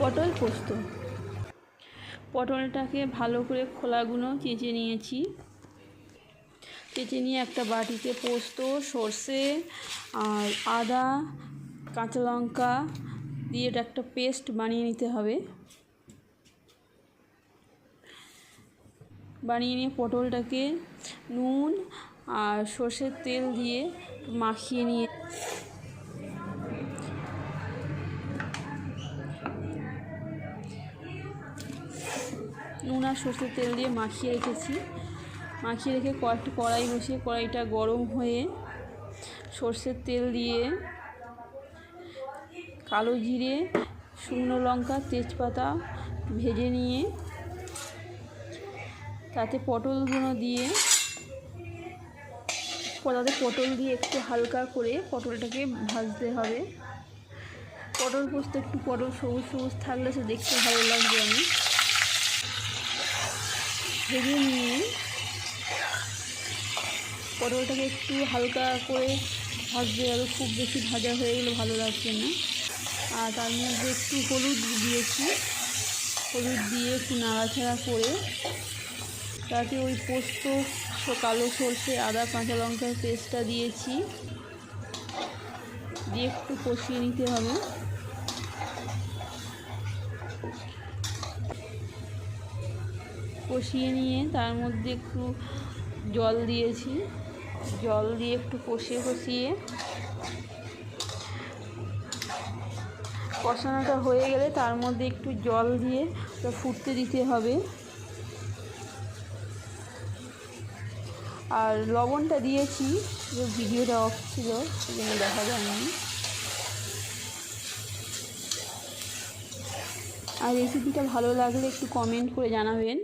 পটল পোস্ত। পটলটাকে ভালো করে খোলাগুলো চেঁচে নিয়েছি। চেঁচে নিয়ে একটা বাটিতে পোস্ত, সর্ষে আর আদা, কাঁচা লঙ্কা দিয়ে একটা পেস্ট বানিয়ে নিতে হবে। বানিয়ে নিয়ে পটলটাকে নুন আর সর্ষের তেল দিয়ে মাখিয়ে নিয়ে নুন আর সর্ষের তেল দিয়ে মাখিয়ে রেখেছি। মাখিয়ে রেখে কয়েকটা কড়াই বসিয়ে, কড়াইটা গরম হয়ে সর্ষের তেল দিয়ে কালো জিরে, শুকনো লঙ্কা, তেজপাতা ভেজে নিয়ে তাতে পটলগুলো দিয়ে তাতে পটল দিয়ে একটু হালকা করে পটলটাকে ভাজতে হবে। পটল পোস্ত, একটু পটল সবুজ সবুজ থাকলে সে দেখতে ভালো লাগবে আমি ভেজে নিয়ে পটলটাকে একটু হালকা করে ভাজতে হবে। খুব বেশি ভাজা হয়ে গেলে ভালো লাগছে না। আর তার মধ্যে একটু হলুদ দিয়েছি। হলুদ দিয়ে একটু নাড়াচাড়া করে তাতে ওই পোস্ত কালো সর্ষে, আদা, কাঁচা লঙ্কার পেস্টটা দিয়েছি। দিয়ে একটু কষিয়ে নিতে হবে। কষিয়ে নিয়ে তার মধ্যে একটু জল দিয়েছি। জল দিয়ে একটু কষিয়ে কষিয়ে। কষানোটা হয়ে গেলে তার মধ্যে একটু জল দিয়ে ওটা ফুটতে দিতে হবে। আর লবণটা দিয়েছি, যে ভিডিওটা অফ ছিল, সেজন্য দেখা যায়নি। আর রেসিপিটা ভালো লাগলে একটু কমেন্ট করে জানাবেন।